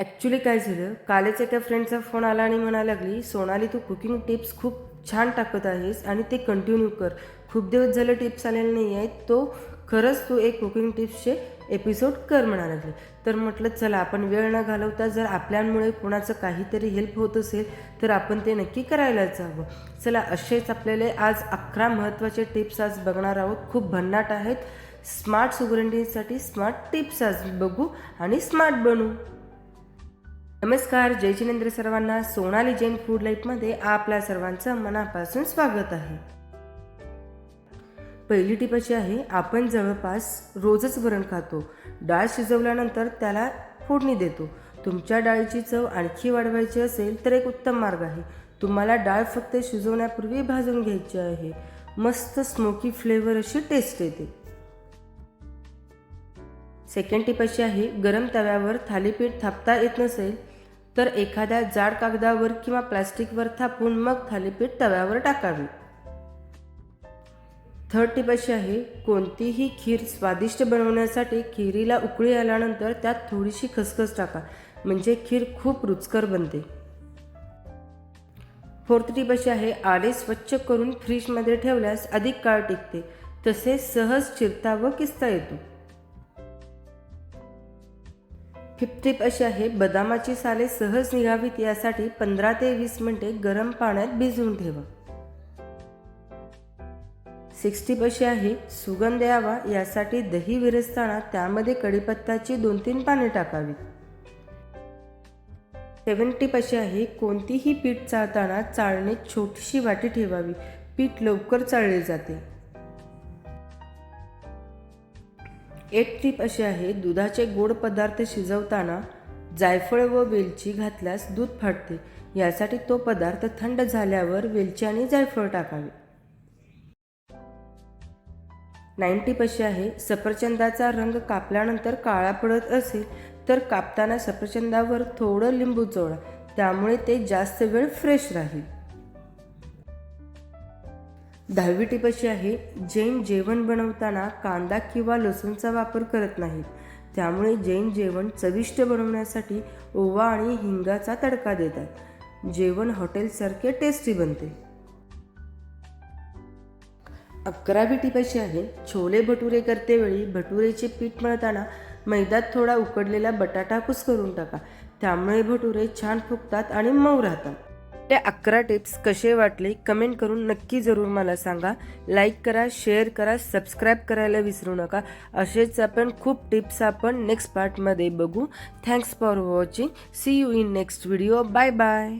Actually काय झालं? कालच एका फ्रेंडचा फोन आला आणि म्हणायला लागली सोनाली तू कुकिंग टिप्स खूप छान टाकत आहेस आणि ते कंटिन्यू कर. खूप दिवस झालं टिप्स आलेले नाही आहेत तो खरंच तू एक कुकिंग टिप्सचे एपिसोड कर म्हणायला लागले. तर म्हटलं चला आपण वेळ न घालवता जर आपल्यामुळे कोणाचं काहीतरी हेल्प होत असेल तर आपण ते नक्की करायलाच हवं चला असेच आपल्याला आज अकरा महत्त्वाचे टिप्स आज बघणार आहोत. खूप भन्नाट आहेत. स्मार्ट सुगरंडीसाठी स्मार्ट टिप्स आज बघू आणि स्मार्ट बनू. नमस्कार जय जिनेंद्र सर्वांना सोनाली जैन फूड लाईफमध्ये आपल्या सर्वांचं मनापासून स्वागत आहे. पहिली टीप अशी आहे आपण जवळपास रोजच वरण खातो. डाळ शिजवल्यानंतर त्याला फोडणी देतो. तुमच्या डाळीची चव आणखी वाढवायची असेल तर एक उत्तम मार्ग आहे. तुम्हाला डाळ फक्त शिजवण्यापूर्वी भाजून घ्यायची आहे. मस्त स्मोकी फ्लेवर अशी टेस्ट येते. सेकंड टीप अशी आहे गरम तव्यावर थालीपीठ थापता येत नसेल तर एखाद्या जाड कागदावर किंवा प्लास्टिकवर थापून मग थालीपीठ तव्यावर टाकावी. थर्ड टिप अशी आहे कोणतीही खीर स्वादिष्ट बनवण्यासाठी खिरीला उकळी आल्यानंतर त्यात थोडीशी खसखस टाका म्हणजे खीर खूप रुचकर बनते. फोर्थ टिप अशी आहे आले स्वच्छ करून फ्रीजमध्ये ठेवल्यास अधिक काळ टिकते. तसेच सहज चिरता व किसता येतो. फिफ्थ टिप अशी आहे बदामाची साले सहज निघावीत यासाठी पंधरा ते वीस मिनिटे गरम पाण्यात भिजवून ठेवा. सिक्स टिप अशी आहे सुगंध यावा यासाठी दही विरजताना त्यामध्ये कढीपत्ताची दोन तीन पाने टाकावीत. सेवन टिप अशी आहे कोणतीही पीठ चाळताना चाळणीत छोटीशी वाटी ठेवावी. पीठ लवकर चाळले जाते. एक टीप अशी आहे दुधाचे गोड पदार्थ शिजवताना जायफळ व वेलची घातल्यास दूध फाटते. यासाठी तो पदार्थ थंड झाल्यावर वेलची आणि जायफळ टाकावे. नाईन्टी टिप अशी आहे सफरचंदाचा रंग कापल्यानंतर काळा पडत असेल तर कापताना सफरचंदावर थोडं लिंबू चोळा. त्यामुळे ते जास्त वेळ फ्रेश राहील. दहावी टीप अशी आहे. जैन जेवण बनवताना कांदा किंवा लसूणचा वापर करत नाहीत. त्यामुळे जैन जेवण चविष्ट बनवण्यासाठी ओवा आणि हिंगाचा तडका देतात. जेवण हॉटेलसारखे टेस्टी बनते. अकरावी टीप अशी आहे. छोले भटुरे करतेवेळी भटुरेचे पीठ मळताना मैद्यात थोडा उकडलेला बटाटा कुस करून टाका. त्यामुळे भटुरे छान फुगतात आणि मऊ राहतात. ते अकरा टिप्स कसे वाटले कमेंट करून नक्की जरूर मला सांगा. लाईक करा शेअर करा सबस्क्राईब करायला विसरू नका. असेच आपण खूप टिप्स आपण नेक्स्ट पार्टमध्ये बघू. Thanks for watching see you in next video bye bye